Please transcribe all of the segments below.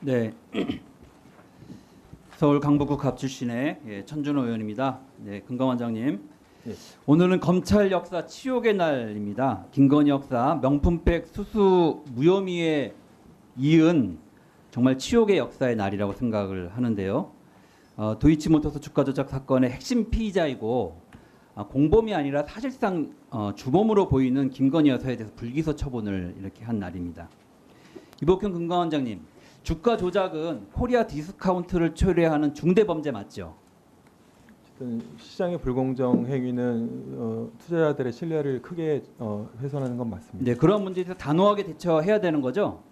네. 서울 강북구 갑 출신의 예, 천준호 의원입니다. 네, 금감원장님. 예. 오늘은 검찰 역사 치욕의 날입니다. 김건희 역사 명품백 수수 무혐의에 이은 정말 치욕의 역사의 날이라고 생각을 하는데요. 어, 도이치모터스 주가 조작 사건의 핵심 피의자이고 아, 공범이 아니라 사실상 어, 주범으로 보이는 김건희 여사에 대해서 불기소 처분을 이렇게 한 날입니다. 이복현 금감원장님, 주가 조작은 코리아 디스카운트를 초래하는 중대 범죄 맞죠? 어쨌든 시장의 불공정 행위는 어, 투자자들의 신뢰를 크게 어, 훼손하는 건 맞습니다. 네, 그런 문제에 대해서 단호하게 대처해야 되는 거죠?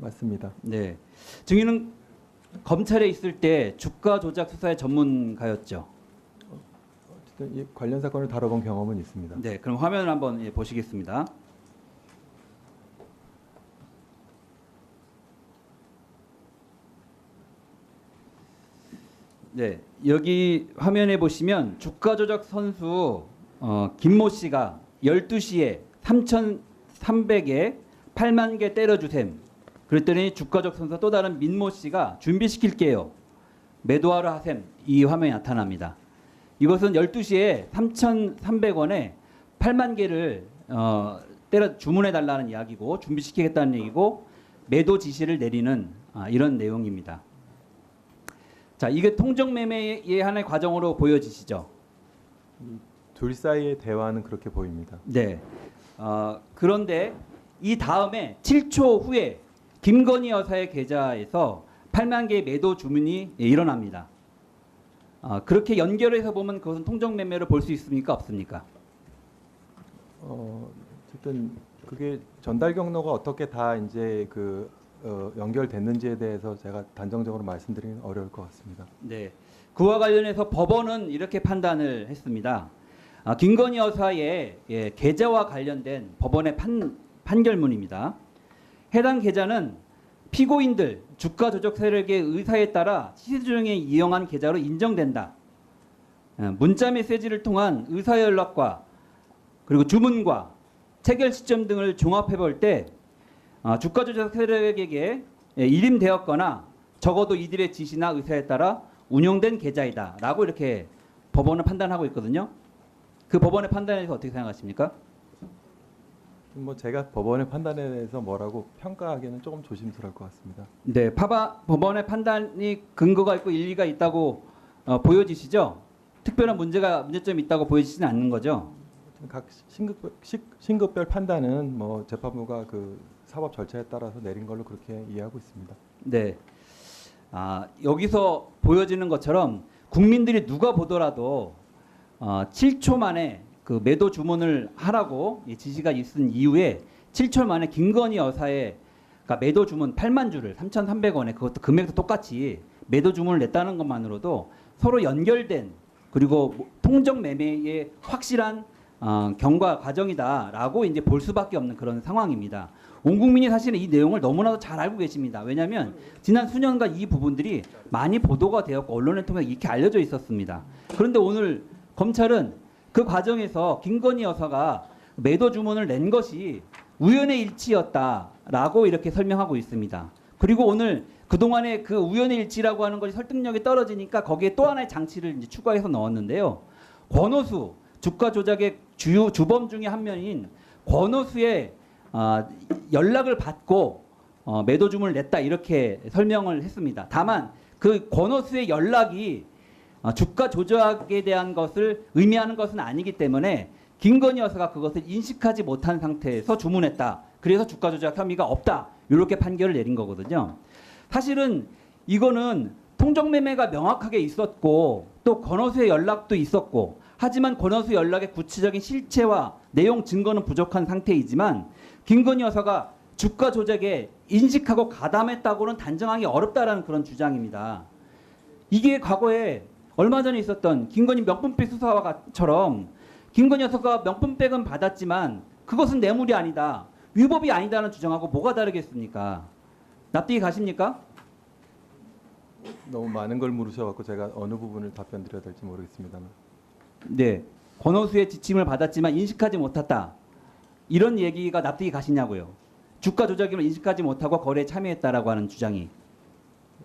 맞습니다. 네. 증인은 검찰에 있을 때 주가 조작 수사의 전문가였죠. 어쨌든 이 관련 사건을 다뤄본 경험은 있습니다. 네, 그럼 화면을 한번 예, 보시겠습니다. 네, 여기 화면에 보시면 주가 조작 선수 어, 김모 씨가 12시에 3,300에 8만 개 때려주셈. 그랬더니 주가 조작 선수 또 다른 민모 씨가 준비시킬게요. 매도하러 하셈. 이 화면이 나타납니다. 이것은 12시에 3,300원에 8만 개를 어, 때려 주문해 달라는 이야기고 준비시키겠다는 얘기고 매도 지시를 내리는 아, 이런 내용입니다. 자, 이게 통정 매매의 하나의 과정으로 보여지시죠? 둘 사이의 대화는 그렇게 보입니다. 네. 어, 그런데 이 다음에 7초 후에 김건희 여사의 계좌에서 8만 개의 매도 주문이 예, 일어납니다. 어, 그렇게 연결해서 보면 그것은 통정 매매를 볼 수 있습니까? 없습니까? 어, 어쨌든 그게 전달 경로가 어떻게 다 이제 그 어, 연결됐는지에 대해서 제가 단정적으로 말씀드리긴 어려울 것 같습니다. 네. 그와 관련해서 법원은 이렇게 판단을 했습니다. 아, 김건희 여사의 예, 계좌와 관련된 법원의 판, 판결문입니다. 해당 계좌는 피고인들 주가 조작 세력의 의사에 따라 시세 조정에 이용한 계좌로 인정된다. 어, 문자 메시지를 통한 의사 연락과 그리고 주문과 체결 시점 등을 종합해 볼때 어, 주가 조작 세력에게 예, 일임되었거나 적어도 이들의 지시나 의사에 따라 운영된 계좌이다라고 이렇게 법원은 판단하고 있거든요. 그 법원의 판단에 대해서 어떻게 생각하십니까? 뭐 제가 법원의 판단에 대해서 뭐라고 평가하기는 조금 조심스러울 것 같습니다. 네, 파바 법원의 판단이 근거가 있고 일리가 있다고 어, 보여지시죠? 특별한 문제가 문제점이 있다고 보여지지는 않는 거죠. 각 신급 시- 신급별 판단은 뭐 재판부가 그 사법 절차에 따라서 내린 걸로 그렇게 이해하고 있습니다. 네. 아, 여기서 보여지는 것처럼 국민들이 누가 보더라도 어, 7초 만에 그 매도 주문을 하라고 이 지시가 있은 이후에 7초 만에 김건희 여사의 그러니까 매도 주문 8만 주를 3,300원에 그것도 금액도 똑같이 매도 주문을 냈다는 것만으로도 서로 연결된 그리고 뭐 통정 매매의 확실한 어, 경과 과정이다라고 이제 볼 수밖에 없는 그런 상황입니다. 온 국민이 사실은 이 내용을 너무나도 잘 알고 계십니다. 왜냐하면 지난 수년간 이 부분들이 많이 보도가 되었고 언론을 통해 이렇게 알려져 있었습니다. 그런데 오늘 검찰은 그 과정에서 김건희 여사가 매도 주문을 낸 것이 우연의 일치였다라고 이렇게 설명하고 있습니다. 그리고 오늘 그동안의 그 우연의 일치라고 하는 것이 설득력이 떨어지니까 거기에 또 하나의 장치를 이제 추가해서 넣었는데요. 권오수 주가 조작의 주요 주범 중에 한 명인 권오수의 아, 연락을 받고 어, 매도 주문을 냈다 이렇게 설명을 했습니다. 다만 그 권오수의 연락이 어, 주가 조작에 대한 것을 의미하는 것은 아니기 때문에 김건희 여사가 그것을 인식하지 못한 상태에서 주문했다. 그래서 주가 조작 혐의가 없다. 이렇게 판결을 내린 거거든요. 사실은 이거는 통정 매매가 명확하게 있었고 또 권오수의 연락도 있었고 하지만 권오수 연락의 구체적인 실체와 내용 증거는 부족한 상태이지만 김건희 여사가 주가 조작에 인식하고 가담했다고는 단정하기 어렵다라는 그런 주장입니다. 이게 과거에 얼마 전에 있었던 김건희 명품백 수사와처럼 김건희 여사가 명품백은 받았지만 그것은 뇌물이 아니다. 위법이 아니다는 주장하고 뭐가 다르겠습니까? 납득이 가십니까? 너무 많은 걸 물으셔갖고 제가 어느 부분을 답변 드려야 될지 모르겠습니다만 네. 권오수의 지침을 받았지만 인식하지 못했다. 이런 얘기가 납득이 가시냐고요. 주가 조작임을 인식하지 못하고 거래에 참여했다라고 하는 주장이.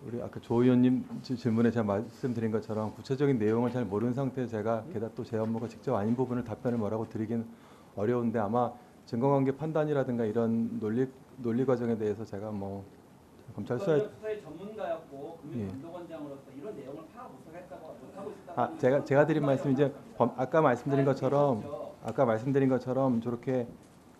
우리 아까 조 의원님 지- 질문에 제가 말씀드린 것처럼 구체적인 내용을 잘 모르는 상태에서 제가 게다가 또 제 업무가 직접 아닌 부분을 답변을 뭐라고 드리긴 어려운데 아마 증거관계 판단이라든가 이런 논리 논리 과정에 대해서 제가 뭐 검찰 수사 전문가였고 예. 금융감독원장으로서 이런 내용을 파악 아 제가 제가 드린 말씀 이제 범- 아까 말씀드린 것처럼 아까 말씀드린 것처럼 저렇게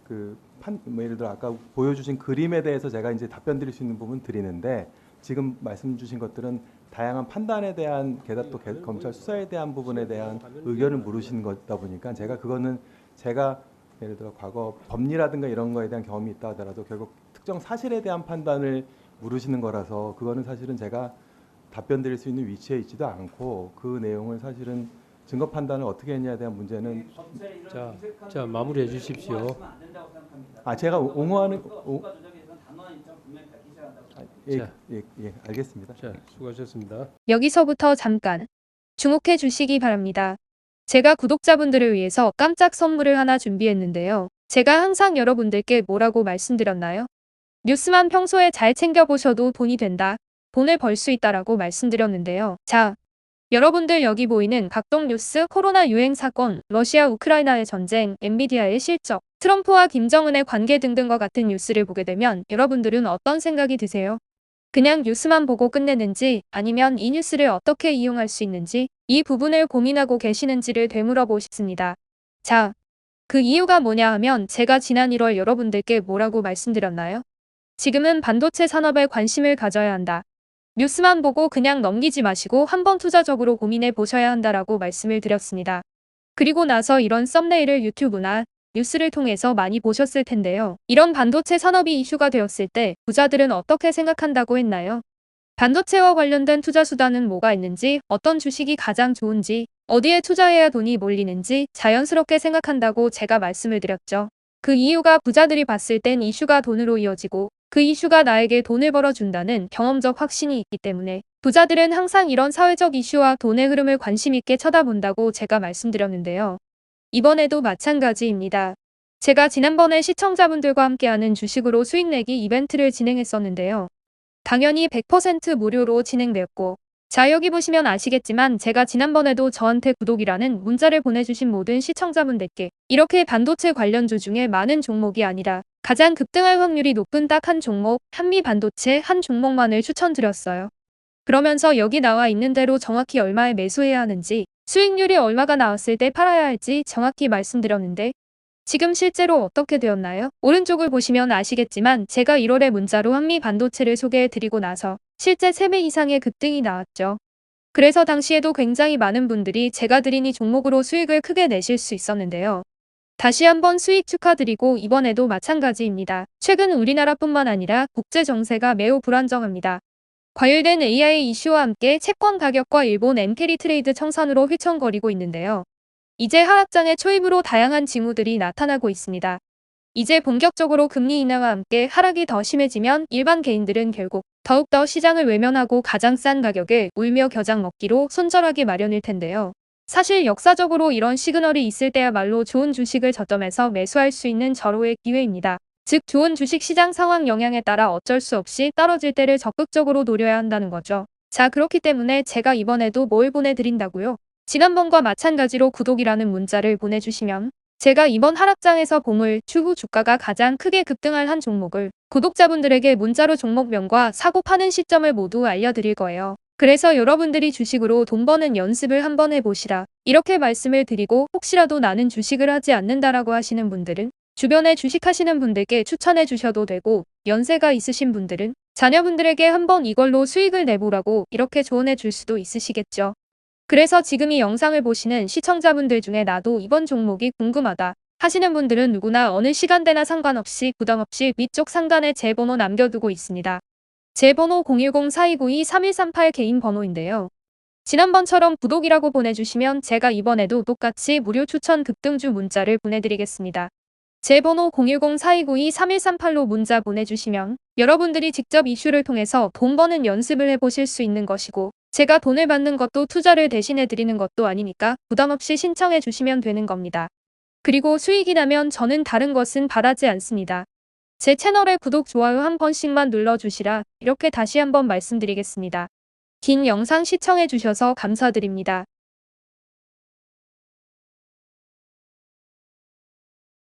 그 판 뭐 예를 들어 아까 보여주신 그림에 대해서 제가 이제 답변 드릴 수 있는 부분 드리는데 지금 말씀 주신 것들은 다양한 판단에 대한 게다가 또 개- 검찰 수사에 대한 부분에 대한 의견을 물으시는 거다 보니까 제가 그거는 제가 예를 들어 과거 법리라든가 이런 거에 대한 경험이 있다 하더라도 결국 특정 사실에 대한 판단을 물으시는 거라서 그거는 사실은 제가 답변 드릴 수 있는 위치에 있지도 않고 그 내용을 사실은 증거 판단을 어떻게 했냐에 대한 문제는 자, 자, 마무리해 주십시오. 아 제가 옹호하는 오, 아, 예, 자. 예, 예, 알겠습니다. 자, 수고하셨습니다. 여기서부터 잠깐 주목해 주시기 바랍니다. 제가 구독자분들을 위해서 깜짝 선물을 하나 준비했는데요. 제가 항상 여러분들께 뭐라고 말씀드렸나요? 뉴스만 평소에 잘 챙겨보셔도 돈이 된다. 돈을 벌 수 있다라고 말씀드렸는데요. 자, 여러분들 여기 보이는 각종 뉴스, 코로나 유행 사건, 러시아 우크라이나의 전쟁, 엔비디아의 실적, 트럼프와 김정은의 관계 등등과 같은 뉴스를 보게 되면 여러분들은 어떤 생각이 드세요? 그냥 뉴스만 보고 끝내는지 아니면 이 뉴스를 어떻게 이용할 수 있는지 이 부분을 고민하고 계시는지를 되물어보고 싶습니다. 자, 그 이유가 뭐냐 하면 제가 지난 1월 여러분들께 뭐라고 말씀드렸나요? 지금은 반도체 산업에 관심을 가져야 한다. 뉴스만 보고 그냥 넘기지 마시고 한번 투자적으로 고민해 보셔야 한다라고 말씀을 드렸습니다. 그리고 나서 이런 썸네일을 유튜브나 뉴스를 통해서 많이 보셨을 텐데요. 이런 반도체 산업이 이슈가 되었을 때 부자들은 어떻게 생각한다고 했나요? 반도체와 관련된 투자 수단은 뭐가 있는지, 어떤 주식이 가장 좋은지, 어디에 투자해야 돈이 몰리는지 자연스럽게 생각한다고 제가 말씀을 드렸죠. 그 이유가 부자들이 봤을 땐 이슈가 돈으로 이어지고 그 이슈가 나에게 돈을 벌어준다는 경험적 확신이 있기 때문에 부자들은 항상 이런 사회적 이슈와 돈의 흐름을 관심 있게 쳐다본다고 제가 말씀드렸는데요. 이번에도 마찬가지입니다. 제가 지난번에 시청자분들과 함께하는 주식으로 수익 내기 이벤트를 진행했었는데요. 당연히 100% 무료로 진행되었고 자 여기 보시면 아시겠지만 제가 지난번에도 저한테 구독이라는 문자를 보내주신 모든 시청자분들께 이렇게 반도체 관련주 중에 많은 종목이 아니라 가장 급등할 확률이 높은 딱 한 종목 한미 반도체 한 종목만을 추천드렸어요. 그러면서 여기 나와 있는 대로 정확히 얼마에 매수해야 하는지 수익률이 얼마가 나왔을 때 팔아야 할지 정확히 말씀드렸는데 지금 실제로 어떻게 되었나요? 오른쪽을 보시면 아시겠지만 제가 1월에 문자로 한미 반도체를 소개해 드리고 나서 실제 3배 이상의 급등이 나왔죠. 그래서 당시에도 굉장히 많은 분들이 제가 드린 이 종목으로 수익을 크게 내실 수 있었는데요. 다시 한번 수익 축하드리고 이번에도 마찬가지입니다. 최근 우리나라뿐만 아니라 국제 정세가 매우 불안정합니다. 과열된 AI 이슈와 함께 채권 가격과 일본 엔캐리 트레이드 청산으로 휘청거리고 있는데요. 이제 하락장의 초입으로 다양한 징후들이 나타나고 있습니다. 이제 본격적으로 금리 인하와 함께 하락이 더 심해지면 일반 개인들은 결국 더욱더 시장을 외면하고 가장 싼 가격에 울며 겨장 먹기로 손절하기 마련일 텐데요. 사실 역사적으로 이런 시그널이 있을 때야말로 좋은 주식을 저점에서 매수할 수 있는 절호의 기회입니다. 즉 좋은 주식 시장 상황 영향에 따라 어쩔 수 없이 떨어질 때를 적극적으로 노려야 한다는 거죠. 자 그렇기 때문에 제가 이번에도 뭘 보내드린다고요? 지난번과 마찬가지로 구독이라는 문자를 보내주시면 제가 이번 하락장에서 보물, 추후 주가가 가장 크게 급등할 한 종목을 구독자분들에게 문자로 종목명과 사고 파는 시점을 모두 알려드릴 거예요. 그래서 여러분들이 주식으로 돈 버는 연습을 한번 해보시라. 이렇게 말씀을 드리고 혹시라도 나는 주식을 하지 않는다라고 하시는 분들은 주변에 주식하시는 분들께 추천해 주셔도 되고 연세가 있으신 분들은 자녀분들에게 한번 이걸로 수익을 내보라고 이렇게 조언해 줄 수도 있으시겠죠. 그래서 지금 이 영상을 보시는 시청자분들 중에 나도 이번 종목이 궁금하다 하시는 분들은 누구나 어느 시간대나 상관없이 부담없이 위쪽 상단에 제 번호 남겨두고 있습니다. 제 번호 010-4292-3138 개인 번호인데요. 지난번처럼 구독이라고 보내주시면 제가 이번에도 똑같이 무료 추천 급등주 문자를 보내드리겠습니다. 제 번호 010-4292-3138로 문자 보내주시면 여러분들이 직접 이슈를 통해서 돈 버는 연습을 해보실 수 있는 것이고 제가 돈을 받는 것도 투자를 대신해 드리는 것도 아니니까 부담없이 신청해 주시면 되는 겁니다. 그리고 수익이 나면 저는 다른 것은 바라지 않습니다. 제 채널에 구독, 좋아요 한 번씩만 눌러주시라 이렇게 다시 한번 말씀드리겠습니다. 긴 영상 시청해주셔서 감사드립니다.